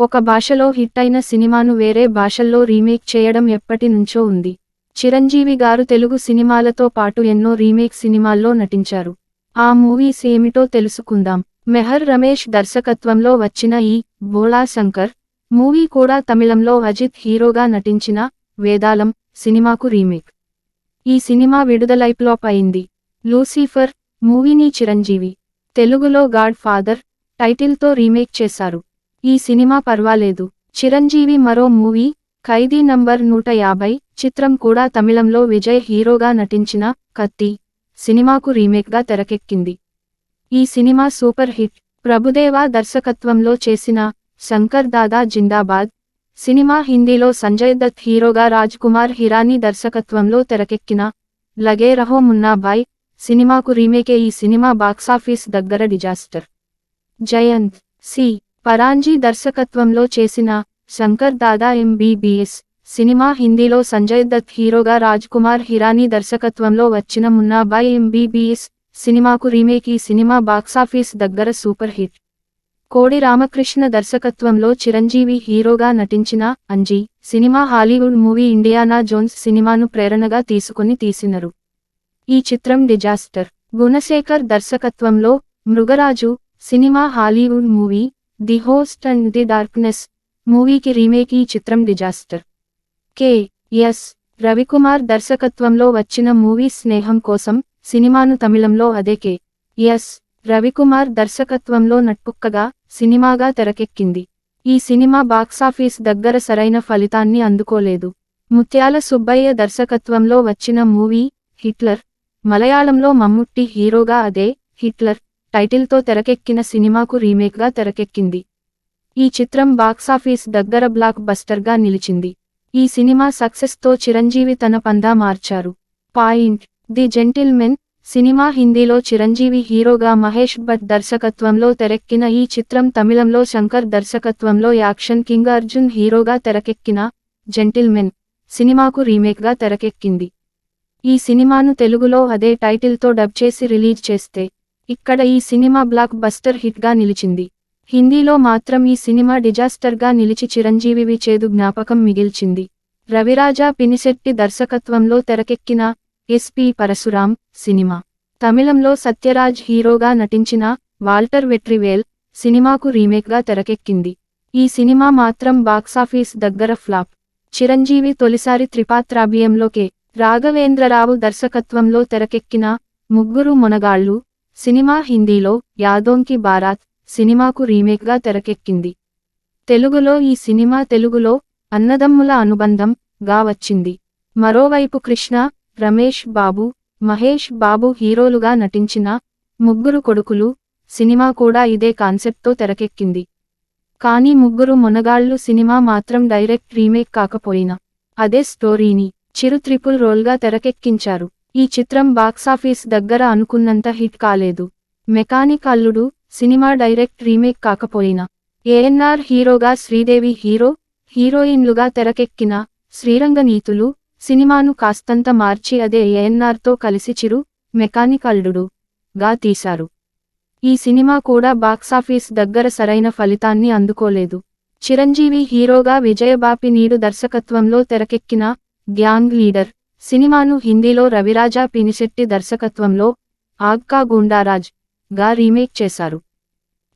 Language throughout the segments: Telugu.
ఒక భాషలో హిట్ అయిన సినిమాను వేరే భాషల్లో రీమేక్ చేయడం ఎప్పటి నుంచో ఉంది. చిరంజీవి గారు తెలుగు సినిమాలతో పాటు ఎన్నో రీమేక్ సినిమాల్లో నటించారు. ఆ మూవీస్ ఏమిటో తెలుసుకుందాం. మెహర్ రమేష్ దర్శకత్వంలో వచ్చిన ఈ బోళా శంకర్ మూవీ కూడా తమిళంలో అజిత్ హీరోగా నటించిన వేదాలం సినిమాకు రీమేక్. ఈ సినిమా విడుదలై ఫ్లాప్ అయింది. లూసిఫర్ మూవీని చిరంజీవి తెలుగులో గాడ్ ఫాదర్ టైటిల్తో రీమేక్ చేశారు. ఈ సినిమా పర్వాలేదు. చిరంజీవి మరో మూవీ ఖైదీ నంబర్ నూట యాభై చిత్రం కూడా తమిళంలో విజయ్ హీరోగా నటించిన కత్తి సినిమాకు రీమేక్గా తెరకెక్కింది. ఈ సినిమా సూపర్ హిట్. ప్రభుదేవా దర్శకత్వంలో చేసిన శంకర్ దాదా జిందాబాద్ సినిమా హిందీలో సంజయ్ దత్ హీరోగా రాజ్ కుమార్ హిరానీ దర్శకత్వంలో తెరకెక్కిన లగే రహో మున్నాబాయ్ సినిమాకు రీమేకే ఈ సినిమా బాక్సాఫీస్ దగ్గర డిజాస్టర్. జయంత్. సి. పరాంజీ దర్శకత్వంలో చేసిన శంకర్ దాదా ఎంబీబీఎస్ సినిమా హిందీలో సంజయ్ దత్ హీరోగా రాజ్ కుమార్ హిరానీ దర్శకత్వంలో వచ్చిన మున్నాబాయ్ ఎంబీబీఎస్ సినిమాకు రీమేక్ ఈ సినిమా బాక్సాఫీస్ దగ్గర సూపర్ హిట్. కోడి రామకృష్ణ దర్శకత్వంలో చిరంజీవి హీరోగా నటించిన Anji cinema Hollywood movie Indiana Jones సినిమాను ప్రేరణగా తీసుకుని తీసినరు. ఈ చిత్రం డిజాస్టర్. గుణశేఖర్ దర్శకత్వంలో Mrugaraju cinema Hollywood movie The Host and the Darkness మూవీకి రీమేక్ ఈ చిత్రం డిజాస్టర్. కె. ఎస్. రవికుమార్ దర్శకత్వంలో వచ్చిన మూవీ స్నేహం కోసం సినిమాను తమిళంలో అదే కె. ఎస్. రవికుమార్ దర్శకత్వంలో నట్పుక్కగా సినిమాగా తెరకెక్కింది. ఈ సినిమా బాక్సాఫీస్ దగ్గర సరైన ఫలితాన్ని అందుకోలేదు. ముత్యాల సుబ్బయ్య దర్శకత్వంలో వచ్చిన మూవీ హిట్లర్ మలయాళంలో మమ్ముట్టి హీరోగా అదే హిట్లర్. టైటిల్తో తెరకెక్కిన సినిమాకు రీమేక్గా తెరకెక్కింది. ఈ చిత్రం బాక్సాఫీస్ దగ్గర బ్లాక్ బస్టర్గా నిలిచింది. ఈ సినిమా సక్సెస్తో చిరంజీవి తన పందా మార్చారు. పాయింట్. ది జెంటిల్మెన్ సినిమా హిందీలో చిరంజీవి హీరోగా మహేష్ భట్ దర్శకత్వంలో తెరక్కిన ఈ చిత్రం తమిళంలో శంకర్ దర్శకత్వంలో యాక్షన్ కింగ్ అర్జున్ హీరోగా తెరకెక్కిన జెంటిల్మెన్ సినిమాకు రీమేక్గా తెరకెక్కింది. ఈ సినిమాను తెలుగులో అదే టైటిల్తో డబ్ చేసి రిలీజ్ చేస్తే ఇక్కడ ఈ సినిమా బ్లాక్ బస్టర్ హిట్గా నిలిచింది. హిందీలో మాత్రం ఈ సినిమా డిజాస్టర్గా నిలిచి చిరంజీవివి చేదు జ్ఞాపకం మిగిల్చింది. రవిరాజా పినిశెట్టి దర్శకత్వంలో తెరకెక్కిన ఎస్పి పరశురాం సినిమా. తమిళంలో సత్యరాజ్ హీరోగా నటించిన వాల్టర్ వెట్రివేల్ సినిమాకు రీమేక్గా తెరకెక్కింది. ఈ సినిమా మాత్రం బాక్సాఫీస్ దగ్గర ఫ్లాప్. చిరంజీవి తొలిసారి త్రిపాత్రాభియంలోకే రాఘవేంద్రరావు దర్శకత్వంలో తెరకెక్కిన ముగ్గురు మొనగాళ్ళు సినిమా హిందీలో యాదోంకి బారాత్ సినిమాకు రీమేక్గా తెరకెక్కింది. తెలుగులో ఈ సినిమా తెలుగులో అన్నదమ్ముల అనుబంధం గా వచ్చింది. మరోవైపు కృష్ణ రమేష్ బాబు మహేష్ బాబు హీరోలుగా నటించిన ముగ్గురు కొడుకులు సినిమా కూడా ఇదే కాన్సెప్ట్తో తెరకెక్కింది. కానీ ముగ్గురు మొనగాళ్ళు సినిమా మాత్రం డైరెక్ట్ రీమేక్ కాకపోయినా అదే స్టోరీని చిరు త్రిపుల్ రోల్గా తెరకెక్కించారు. ఈ చిత్రం బాక్సాఫీస్ దగ్గర అనుకున్నంత హిట్ కాలేదు. మెకానిక్ అల్లుడు సినిమా డైరెక్ట్ రీమేక్ కాకపోయినా ఏఎన్ఆర్ హీరోగా శ్రీదేవి హీరో హీరోయిన్లుగా తెరకెక్కిన శ్రీరంగనీతులు సినిమాను కాస్తంత మార్చి అదే ఏఎన్ఆర్తో కలిసి చిరు మెకానిక్ అల్లుడు గా తీశారు. ఈ సినిమా కూడా బాక్సాఫీస్ దగ్గర సరైన ఫలితాన్ని అందుకోలేదు. చిరంజీవి హీరోగా విజయబాపి నీడు దర్శకత్వంలో తెరకెక్కిన గ్యాంగ్ లీడర్ సినిమాను హిందీలో రవిరాజా పినిశెట్టి దర్శకత్వంలో ఆగ్కా గుండారాజ్గా రీమేక్ చేశారు.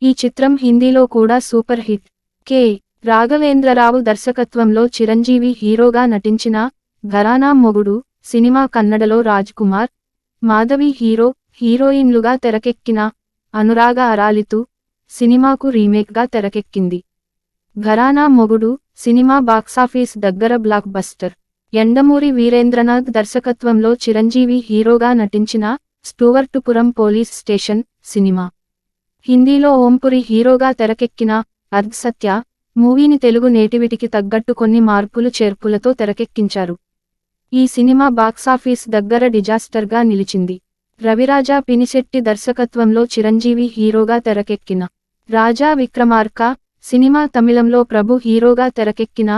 ఈ చిత్రం హిందీలో కూడా సూపర్ హిట్. కె. రాఘవేంద్రరావు దర్శకత్వంలో చిరంజీవి హీరోగా నటించిన ఘరానా మొగుడు సినిమా కన్నడలో రాజ్ కుమార్ మాధవి హీరో హీరోయిన్లుగా తెరకెక్కిన అనురాగ అరాలితు సినిమాకు రీమేక్గా తెరకెక్కింది. Gharana Mogudu cinema box office దగ్గర బ్లాక్ బస్టర్ ఎండమూరి వీరేంద్రనాథ్ దర్శకత్వంలో చిరంజీవి హీరోగా నటించిన స్టూవర్టుపురం పోలీస్ స్టేషన్ సినిమా. హిందీలో ఓంపురి హీరోగా తెరకెక్కిన అర్ధ్ సత్య మూవీని తెలుగు నేటివిటికి తగ్గట్టు కొన్ని మార్పులు చేర్పులతో తెరకెక్కించారు. ఈ సినిమా బాక్సాఫీస్ దగ్గర డిజాస్టర్గా నిలిచింది. రవిరాజా పినిశెట్టి దర్శకత్వంలో చిరంజీవి హీరోగా తెరకెక్కిన రాజా విక్రమార్క సినిమా తమిళంలో ప్రభు హీరోగా తెరకెక్కిన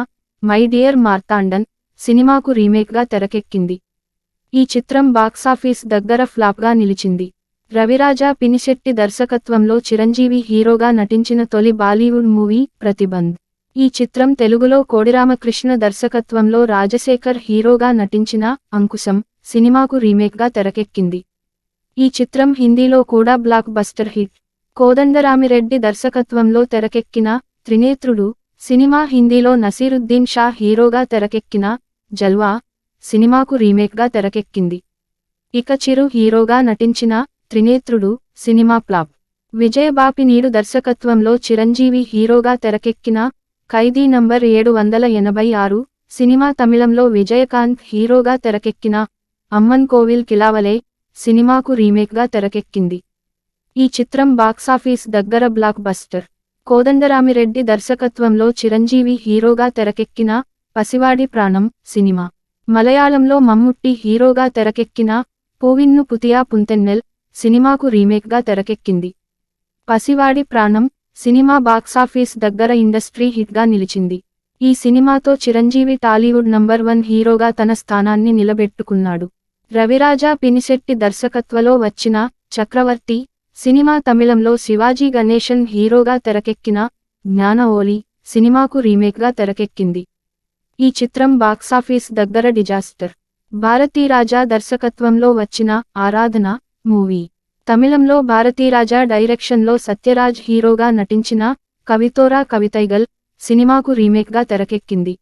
మై డియర్ మార్తాండన్ సినిమాకు రీమేక్గా తెరకెక్కింది. ఈ చిత్రం బాక్సాఫీస్ దగ్గర ఫ్లాప్గా నిలిచింది. రవిరాజా పినిశెట్టి దర్శకత్వంలో చిరంజీవి హీరోగా నటించిన తొలి బాలీవుడ్ మూవీ ప్రతిబంధ్. ఈ చిత్రం తెలుగులో కోడిరామకృష్ణ దర్శకత్వంలో రాజశేఖర్ హీరోగా నటించిన అంకుశం సినిమాకు రీమేక్గా తెరకెక్కింది. ఈ చిత్రం హిందీలో కూడా బ్లాక్ బస్టర్ హిట్. కోదండరామిరెడ్డి దర్శకత్వంలో తెరకెక్కిన త్రినేత్రుడు సినిమా హిందీలో నసీరుద్దీన్ షా హీరోగా తెరకెక్కిన జల్వా సినిమాకు రీమేక్గా తెరకెక్కింది. ఇక చిరు హీరోగా నటించిన త్రినేత్రుడు సినిమా ప్లాప్ విజయబాపినీడు దర్శకత్వంలో చిరంజీవి హీరోగా తెరకెక్కిన ఖైదీ నంబర్ ఏడు వందల ఎనభై ఆరు సినిమా తమిళంలో విజయకాంత్ హీరోగా తెరకెక్కిన అమ్మన్ కోవిల్ కిలావలే సినిమాకు రీమేక్గా తెరకెక్కింది. ఈ చిత్రం బాక్సాఫీస్ దగ్గర బ్లాక్ బస్టర్ కోదండరామిరెడ్డి దర్శకత్వంలో చిరంజీవి హీరోగా తెరకెక్కిన పసివాడి ప్రాణం సినిమా. మలయాళంలో మమ్ముట్టి హీరోగా తెరకెక్కిన పూవిన్ను పుతియా పుంతెన్నెల్ సినిమాకు రీమేక్గా తెరకెక్కింది. పసివాడి ప్రాణం సినిమా బాక్సాఫీస్ దగ్గర ఇండస్ట్రీ హిట్గా నిలిచింది. ఈ సినిమాతో చిరంజీవి టాలీవుడ్ నంబర్ వన్ హీరోగా తన స్థానాన్ని నిలబెట్టుకున్నాడు. రవిరాజా పినిశెట్టి దర్శకత్వలో వచ్చిన చక్రవర్తి సినిమా తమిళంలో శివాజీ గణేశన్ హీరోగా తెరకెక్కిన జ్ఞాన ఓలి సినిమాకు రీమేక్గా తెరకెక్కింది. ఈ చిత్రం బాక్సాఫీస్ దగ్గర డిజాస్టర్. భారతీరాజా దర్శకత్వంలో వచ్చిన ఆరాధన మూవీ. తమిళంలో భారతీరాజా డైరెక్షన్లో సత్యరాజ్ హీరోగా నటించిన కవితోరా కవితైగల్ సినిమాకు రీమేక్గా తెరకెక్కింది.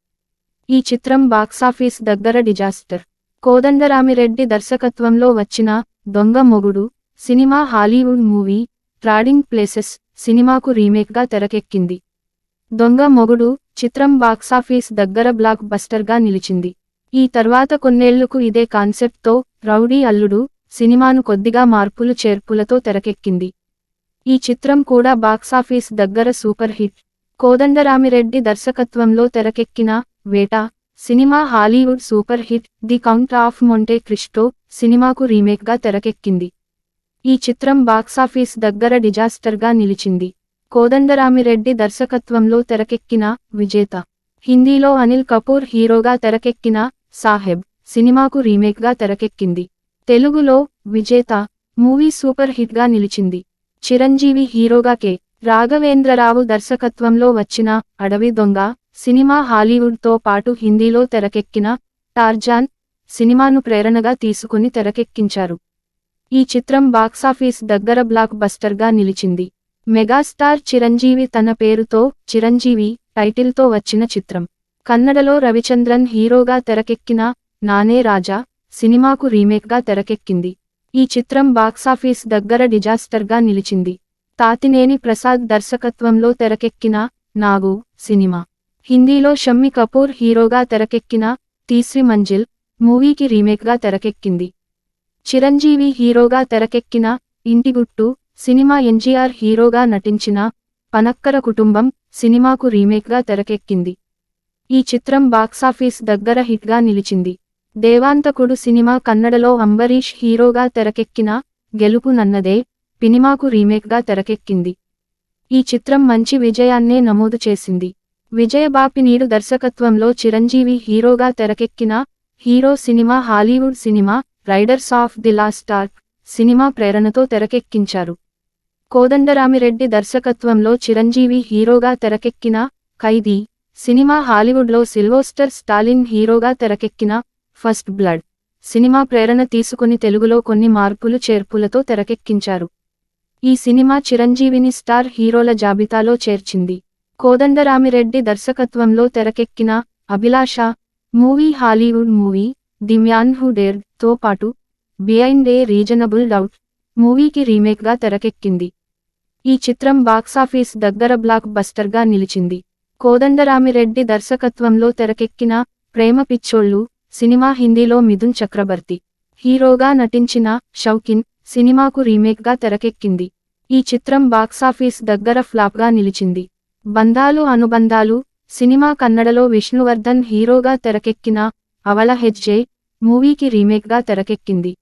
ఈ చిత్రం బాక్సాఫీస్ దగ్గర డిజాస్టర్. కోదండరామిరెడ్డి దర్శకత్వంలో వచ్చిన Donga Mogudu cinema Hollywood movie Trading Places సినిమాకు రీమేక్గా తెరకెక్కింది. దొంగ మొగుడు చిత్రం బాక్సాఫీస్ దగ్గర బ్లాక్ బస్టర్గా నిలిచింది. ఈ తర్వాత కొన్నేళ్ళకు ఇదే కాన్సెప్ట్తో రౌడీ అల్లుడు సినిమాను కొద్దిగా మార్పులు చేర్పులతో తెరకెక్కింది. ఈ చిత్రం కూడా బాక్సాఫీస్ దగ్గర సూపర్ హిట్ కోదండరామిరెడ్డి దర్శకత్వంలో తెరకెక్కిన Veta cinema Hollywood super hit The Count of Monte Cristo సినిమాకు రీమేక్గా తెరకెక్కింది. ఈ చిత్రం బాక్సాఫీస్ దగ్గర డిజాస్టర్గా నిలిచింది. కోదండరామిరెడ్డి దర్శకత్వంలో తెరకెక్కిన విజేత. హిందీలో అనిల్ కపూర్ హీరోగా తెరకెక్కిన సాహెబ్ సినిమాకు రీమేక్గా తెరకెక్కింది. తెలుగులో విజేత మూవీ సూపర్ హిట్గా నిలిచింది. చిరంజీవి హీరోగా కె. రాఘవేంద్రరావు దర్శకత్వంలో వచ్చిన అడవి దొంగ సినిమా హాలీవుడ్తో పాటు హిందీలో తెరకెక్కిన టార్జాన్ సినిమాను ప్రేరణగా తీసుకుని తెరకెక్కించారు. ఈ చిత్రం బాక్సాఫీస్ దగ్గర బ్లాక్ బస్టర్గా నిలిచింది. మెగాస్టార్ చిరంజీవి తన పేరుతో చిరంజీవి టైటిల్తో వచ్చిన చిత్రం. కన్నడలో రవిచంద్రన్ హీరోగా తెరకెక్కిన నానే రాజా సినిమాకు రీమేక్గా తెరకెక్కింది. ఈ చిత్రం బాక్సాఫీస్ దగ్గర డిజాస్టర్గా నిలిచింది. తాతినేని ప్రసాద్ దర్శకత్వంలో తెరకెక్కిన నాగు సినిమా. హిందీలో షమ్మి కపూర్ హీరోగా తెరకెక్కిన తీస్రి మంజిల్ మూవీకి రీమేక్గా తెరకెక్కింది. చిరంజీవి హీరోగా తెరకెక్కిన ఇంటిగుట్టు సినిమా ఎన్జీఆర్ హీరోగా నటించిన పనక్కర కుటుంబం సినిమాకు రీమేక్గా తెరకెక్కింది. ఈ చిత్రం బాక్సాఫీస్ దగ్గర హిట్గా నిలిచింది. దేవాంతకుడు సినిమా కన్నడలో అంబరీష్ హీరోగా తెరకెక్కిన గెలుపు నన్నదే పినిమాకు రీమేక్గా తెరకెక్కింది. ఈ చిత్రం మంచి విజయాన్నే నమోదు చేసింది. విజయబాపినీడు దర్శకత్వంలో చిరంజీవి హీరోగా తెరకెక్కిన Hero cinema Hollywood cinema Raiders of the Lost Ark. Cinema ప్రేరణతో తెరకెక్కించారు. కోదండరామిరెడ్డి దర్శకత్వంలో చిరంజీవి హీరోగా తెరకెక్కిన ఖైదీ సినిమా హాలీవుడ్లో సిల్వోస్టర్ స్టాలిన్ హీరోగా తెరకెక్కిన ఫస్ట్ బ్లడ్ సినిమా ప్రేరణ తీసుకుని తెలుగులో కొన్ని మార్పులు చేర్పులతో తెరకెక్కించారు. ఈ సినిమా చిరంజీవిని స్టార్ హీరోల జాబితాలో చేర్చింది. కోదండరామిరెడ్డి దర్శకత్వంలో తెరకెక్కిన Abhilasha movie Hollywood movie The Man Who డేర్తో పాటు బియైండ్ ఏ రీజనబుల్ డౌట్ మూవీకి రీమేక్గా తెరకెక్కింది. ఈ చిత్రం బాక్సాఫీస్ దగ్గర బ్లాక్ బస్టర్గా నిలిచింది. కోదండరామిరెడ్డి దర్శకత్వంలో తెరకెక్కిన ప్రేమ పిచ్చోళ్ళు సినిమా హిందీలో మిథున్ చక్రబర్తి. హీరోగా నటించిన షౌకిన్ సినిమాకు రీమేక్గా తెరకెక్కింది. ఈ చిత్రం బాక్సాఫీస్ దగ్గర ఫ్లాప్గా నిలిచింది. బంధాలు అనుబంధాలు సినిమా కన్నడలో విష్ణువర్ధన్ హీరోగా తెరకెక్కిన అవల హెజ్జే మూవీకి రీమేక్గా తెరకెక్కింది.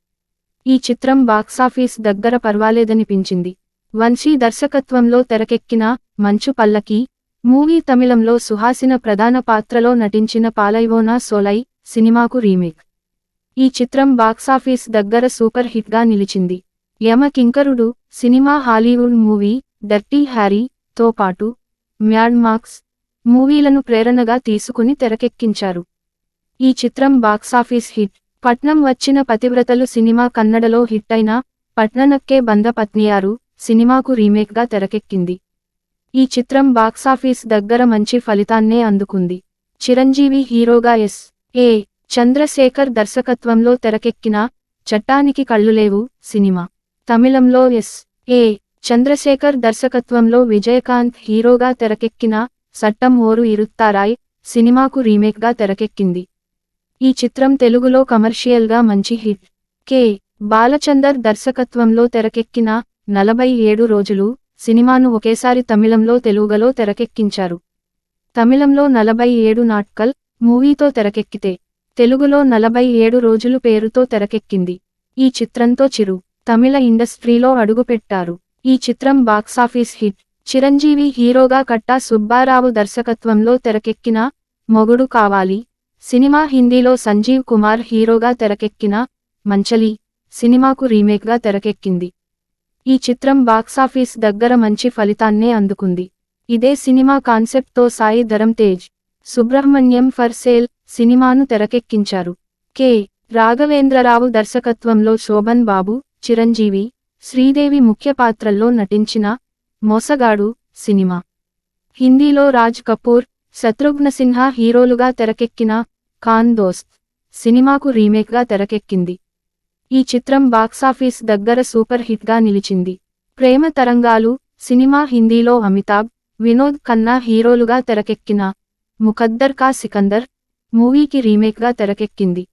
ఈ చిత్రం బాక్సాఫీస్ దగ్గర పర్వాలేదనిపించింది. వంశీ దర్శకత్వంలో తెరకెక్కిన మంచు పల్లకి మూవీ తమిళంలో సుహాసిన ప్రధాన పాత్రలో నటించిన పాలైవోనా సోలై సినిమాకు రీమేక్. ఈ చిత్రం బాక్సాఫీస్ దగ్గర సూపర్ హిట్గా నిలిచింది. Yama Kinkarudu cinema Hollywood movie Dirty Harry తో పాటు మ్యాడ్ మాక్స్ మూవీలను ప్రేరణగా తీసుకుని తెరకెక్కించారు. ఈ చిత్రం బాక్సాఫీస్ హిట్ పట్నం వచ్చిన పతివ్రతలు సినిమా కన్నడలో హిట్ అయిన పట్ననక్కే బంద పత్నియారు సినిమాకు రీమేక్గా తెరకెక్కింది. ఈ చిత్రం బాక్సాఫీస్ దగ్గర మంచి ఫలితాన్నే అందుకుంది. చిరంజీవి హీరోగా ఎస్. ఏ. చంద్రశేఖర్ దర్శకత్వంలో తెరకెక్కిన చట్టానికి కళ్ళులేవు సినిమా. తమిళంలో ఎస్. ఏ. చంద్రశేఖర్ దర్శకత్వంలో విజయకాంత్ హీరోగా తెరకెక్కిన సట్టం ఓరు ఇరుత్తారాయ్ సినిమాకు రీమేక్గా తెరకెక్కింది. ఈ చిత్రం తెలుగులో కమర్షియల్గా మంచి హిట్. కె. బాలచందర్ దర్శకత్వంలో తెరకెక్కిన నలభై ఏడు రోజులు సినిమాను ఒకేసారి తమిళంలో తెలుగులో తెరకెక్కించారు. తమిళంలో నలభై ఏడు నాట్కల్ మూవీతో తెరకెక్కితే తెలుగులో నలభై ఏడు రోజులు పేరుతో తెరకెక్కింది. ఈ చిత్రంతో చిరు తమిళ ఇండస్ట్రీలో అడుగుపెట్టారు. ఈ చిత్రం బాక్సాఫీస్ హిట్. చిరంజీవి హీరోగా కట్టా సుబ్బారావు దర్శకత్వంలో తెరకెక్కిన మొగుడు కావాలి. సినిమా హిందీలో సంజీవ్ కుమార్ హీరోగా తెరకెక్కిన మంచలి సినిమాకు రీమేక్గా తెరకెక్కింది. ఈ చిత్రం బాక్సాఫీస్ దగ్గర మంచి ఫలితాన్నే అందుకుంది. ఇదే సినిమా కాన్సెప్ట్తో సాయి ధరం తేజ్ సుబ్రహ్మణ్యం ఫర్ సేల్ సినిమాను తెరకెక్కించారు. కె. రాఘవేంద్రరావు దర్శకత్వంలో శోభన్ బాబు చిరంజీవి శ్రీదేవి ముఖ్య పాత్రల్లో నటించిన మోసగాడు సినిమా. హిందీలో రాజ్ కపూర్ శత్రుఘ్న సిన్హా హీరోలుగా తెరకెక్కిన ఖాన్ దోస్త్ సినిమాకు రీమేక్గా తెరకెక్కింది. ఈ చిత్రం బాక్సాఫీస్ దగ్గర సూపర్ హిట్గా నిలిచింది. ప్రేమ తరంగాలు సినిమా హిందీలో అమితాబ్ వినోద్ ఖన్నా హీరోలుగా తెరకెక్కిన ముఖద్దర్ కా సికందర్ మూవీకి రీమేక్గా తెరకెక్కింది.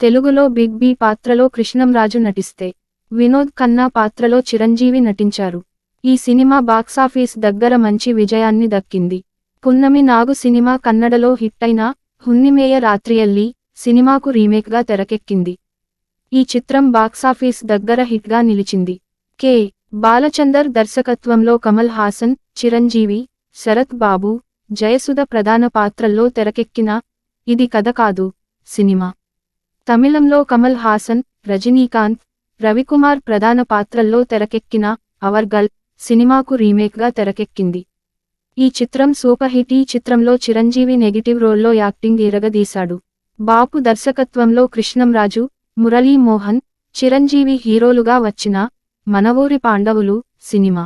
తెలుగులో బిగ్ బి పాత్రలో కృష్ణంరాజు నటిస్తే వినోద్ ఖన్నా పాత్రలో చిరంజీవి నటించారు. ఈ సినిమా బాక్సాఫీస్ దగ్గర మంచి విజయాన్ని దక్కింది. పున్నమి నాగు సినిమా కన్నడలో హిట్టైన హున్నిమేయ రాత్రియల్లి సినిమాకు రీమేక్గా తెరకెక్కింది. ఈ చిత్రం బాక్సాఫీస్ దగ్గర హిట్గా నిలిచింది. కె. బాలచందర్ దర్శకత్వంలో కమల్ హాసన్ చిరంజీవి శరత్ బాబు జయసుధ ప్రధాన పాత్రల్లో తెరకెక్కిన ఇది కథ కాదు సినిమా. తమిళంలో కమల్ హాసన్ రజనీకాంత్ రవికుమార్ ప్రధాన పాత్రల్లో తెరకెక్కిన అవర్ సినిమాకు రీమేక్గా తెరకెక్కింది. ఈ చిత్రం సూపర్ హిట్. ఈ చిత్రంలో చిరంజీవి నెగిటివ్ రోల్లో యాక్టింగ్ ఇరగదీశాడు బాపు దర్శకత్వంలో కృష్ణంరాజు మురళీ మోహన్ చిరంజీవి హీరోలుగా వచ్చిన మనవూరి పాండవులు సినిమా.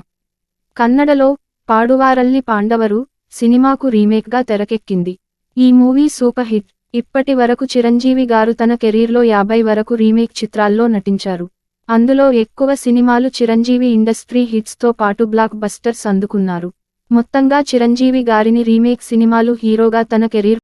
కన్నడలో పాడువారల్లి పాండవరు సినిమాకు రీమేక్గా తెరకెక్కింది. ఈ మూవీ సూపర్ హిట్. ఇప్పటి వరకు చిరంజీవి గారు తన కెరీర్లో యాభై వరకు రీమేక్ చిత్రాల్లో నటించారు. అందులో ఎక్కువ సినిమాలు చిరంజీవి ఇండస్ట్రీ హిట్స్తో పాటు బ్లాక్ బస్టర్స్ అందుకున్నారు. మొత్తంగా చిరంజీవి గారిని రీమేక్ సినిమాలు హీరోగా తన కెరీర్